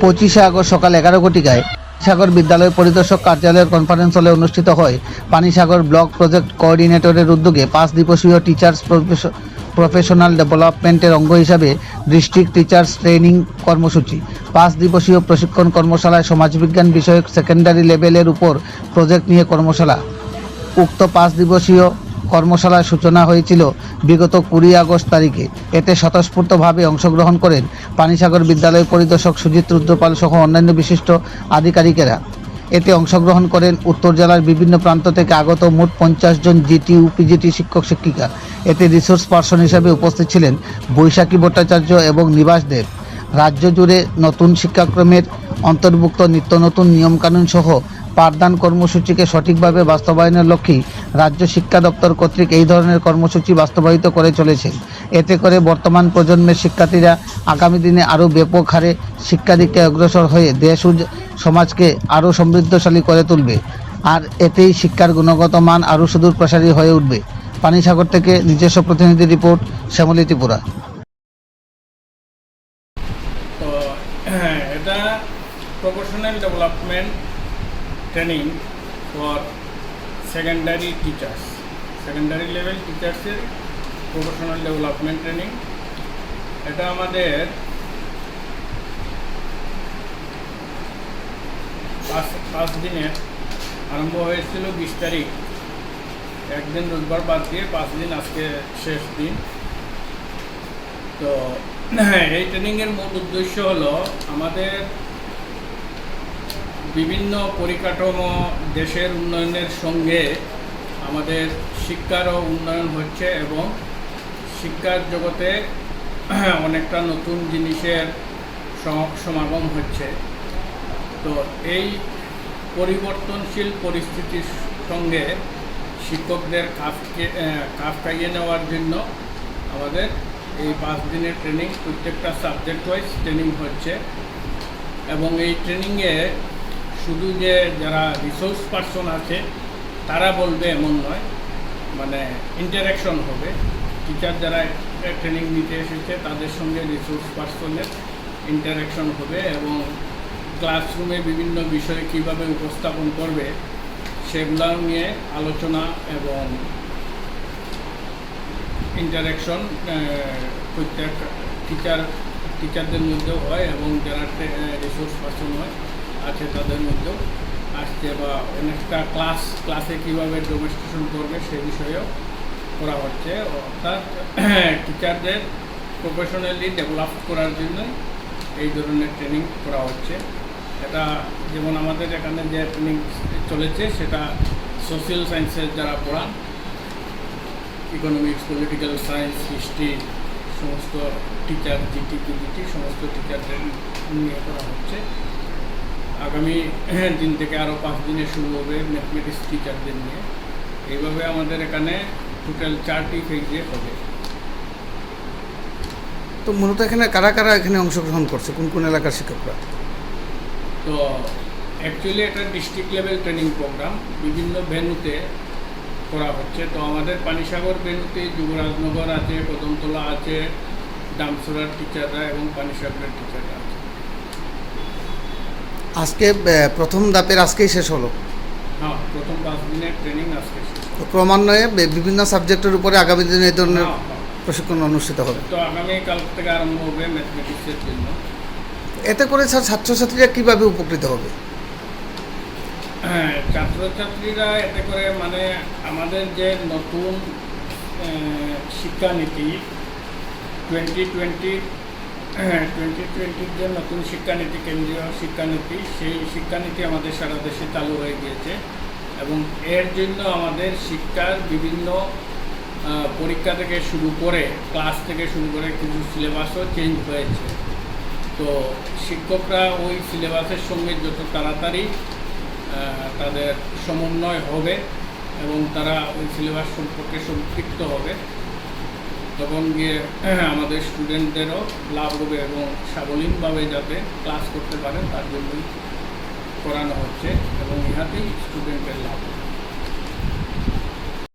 পঁচিশে আগস্ট সকাল এগারো কোটিকায় সাগর বিদ্যালয় পরিদর্শক কার্যালয়ের কনফারেন্স হলে অনুষ্ঠিত হয়। পানিসাগর ব্লক প্রজেক্ট কোঅর্ডিনেটরের উদ্যোগে পাঁচ দিবসীয় টিচার্স প্রফেশ- প্রফেশনাল ডেভেলপমেন্টের অঙ্গ হিসাবে ডিস্ট্রিক্ট টিচার্স ট্রেনিং কর্মসূচি। পাঁচ দিবসীয় প্রশিক্ষণ কর্মশালায় সমাজবিজ্ঞান বিষয়ক সেকেন্ডারি লেভেলের উপর প্রজেক্ট নিয়ে কর্মশালা। উক্ত পাঁচ দিবসীয় কর্মশালার সূচনা হয়েছিল বিগত কুড়ি আগস্ট তারিখে। এতে স্বতঃস্ফূর্তভাবে অংশগ্রহণ করেন পানিসাগর বিদ্যালয় পরিদর্শক সুজিত রুদ্রপাল সহ অন্যান্য বিশিষ্ট আধিকারিকেরা। এতে অংশগ্রহণ করেন উত্তর জেলার বিভিন্ন প্রান্ত থেকে আগত মোট পঞ্চাশ জন জিটি ইউপিজিটি শিক্ষক, শিক্ষিকা। এতে রিসোর্স পার্সন হিসাবে উপস্থিত ছিলেন বৈশাখী ভট্টাচার্য এবং নিবাস দেব। রাজ্য জুড়ে নতুন শিক্ষাক্রমের অন্তর্ভুক্ত নিত্য নতুন নিয়মকানুন সহ পাঠদান কর্মসূচিকে সঠিকভাবে বাস্তবায়নের লক্ষ্যেই রাজ্য শিক্ষা দপ্তর কর্তৃক এই ধরনের কর্মসূচি বাস্তবায়িত করে চলেছে। এতে করে বর্তমান প্রজন্মের শিক্ষার্থীরা আগামী দিনে আরও ব্যাপক হারে শিক্ষা দিকে অগ্রসর হয়ে দেশ ও সমাজকে আরও সমৃদ্ধশালী করে তুলবে। আর এতেই শিক্ষার গুণগত মান আরও সুদূর প্রসারী হয়ে উঠবে। পানিসাগর থেকে নিজস্ব প্রতিনিধি report, Shyamali Tripura. Professional development training for secondary teachers secondary level টিচার্সের professional development training এটা আমাদের পাঁচ দিনের আরম্ভ হয়েছিল বিশ তারিখ। একদিন রোববার বাদ দিয়ে পাঁচ দিন আজকে শেষ দিন। তো, এই ট্রেনিংয়ের মূল উদ্দেশ্য হলো আমাদের বিভিন্ন পরিকাঠামো দেশের উন্নয়নের সঙ্গে আমাদের শিক্ষারও উন্নয়ন হচ্ছে এবং শিক্ষার জগতে অনেকটা নতুন জিনিসের সমাগম হচ্ছে। তো এই পরিবর্তনশীল পরিস্থিতির সঙ্গে শিক্ষকদের কাজকে কাজ খাইয়ে নেওয়ার জন্য আমাদের এই পাঁচ দিনের ট্রেনিং প্রত্যেকটা সাবজেক্ট ওয়াইজ ট্রেনিং হচ্ছে। এবং এই ট্রেনিংয়ে শুধু যে যারা রিসোর্স পার্সন আছে, তারা বলবে এমন নয়। মানে ইন্টারাকশন হবে। টিচার যারা ট্রেনিং নিতে এসেছে, তাদের সঙ্গে রিসোর্স পার্সনের ইন্টারাকশন হবে এবং ক্লাসরুমে বিভিন্ন বিষয়ে কীভাবে উপস্থাপন করবে সেগুলো নিয়ে আলোচনা এবং ইন্টারাকশন প্রত্যেক টিচার টিচারদের মধ্যেও হয় এবং যারা রিসোর্স পার্সন হয় আছে তাদের মধ্যেও। আসছে বা অনেকটা ক্লাস ক্লাসে কীভাবে ডোমেস্টেশন করবে সে বিষয়েও করা হচ্ছে। অর্থাৎ টিচারদের প্রফেশনালি ডেভেলপ করার জন্য এই ধরনের ট্রেনিং করা হচ্ছে। এটা যেমন আমাদের এখানে যে ট্রেনিং চলেছে, সেটা সোশ্যাল সায়েন্সের যারা পড়ান ইকোনমিক্স পলিটিক্যাল সায়েন্স হিস্ট্রি সমস্ত টিচার জিটি পিজিটি সমস্ত টিচারদের নিয়ে করা হচ্ছে। আগামী দিন থেকে আরও পাঁচ দিনে শুরু হবে ম্যাথমেটিক্স টিচারদের নিয়ে। এইভাবে আমাদের এখানে টোটাল চারটি ফেজে হবে। তো মূলত এখানে কারা কারা এখানে অংশগ্রহণ করছে? কোন কোন এলাকার শিক্ষকরা? তো অ্যাকচুয়ালি এটা ডিস্ট্রিক্ট লেভেল ট্রেনিং প্রোগ্রাম বিভিন্ন ভেন্যুতে করা হচ্ছে। তো আমাদের পানিসাগর ভেনুতে যুবরাজনগর আছে কদমতলা আছে ডামসুরার টিচাররা এবং পানিসাগরের টিচাররা আজকে প্রথম দাপের আজকেই শেষ হলো। হ্যাঁ প্রথম পাঁচ দিনের ট্রেনিং আজকে ক্রমান্বয়ে বিভিন্ন সাবজেক্টের উপরে আগামী দিনে এই ধরনের। প্রশিক্ষণ অনুষ্ঠিত হবে। তো আগামীকাল থেকে আরম্ভ হবে ম্যাথমেটিক্সের জন্য। এতে করে স্যার ছাত্রছাত্রীরা কীভাবে উপকৃত হবে? হ্যাঁ ছাত্রছাত্রীরা এতে করে মানে আমাদের যে নতুন শিক্ষানীতি টোয়েন্টি টোয়েন্টি টোয়েন্টি টোয়েন্টির যে নতুন শিক্ষানীতি, কেন্দ্রীয় শিক্ষানীতি, সেই শিক্ষানীতি আমাদের সারা দেশে চালু হয়ে গিয়েছে এবং এর জন্য আমাদের শিক্ষার বিভিন্ন পরীক্ষা থেকে শুরু করে, ক্লাস থেকে শুরু করে কিছু সিলেবাসও চেঞ্জ হয়েছে। তো শিক্ষকরা ওই সিলেবাসের সঙ্গে যত তাড়াতাড়ি তাদের সমন্বয় হবে এবং তারা ওই সিলেবাস সম্পর্কে সম্পৃক্ত হবে তখন গিয়ে আমাদের স্টুডেন্টদেরও লাভ হবে এবং সাবলীনভাবে যাতে ক্লাস করতে পারে, তার জন্যই করানো হচ্ছে এবং ইহাতেই স্টুডেন্টের লাভ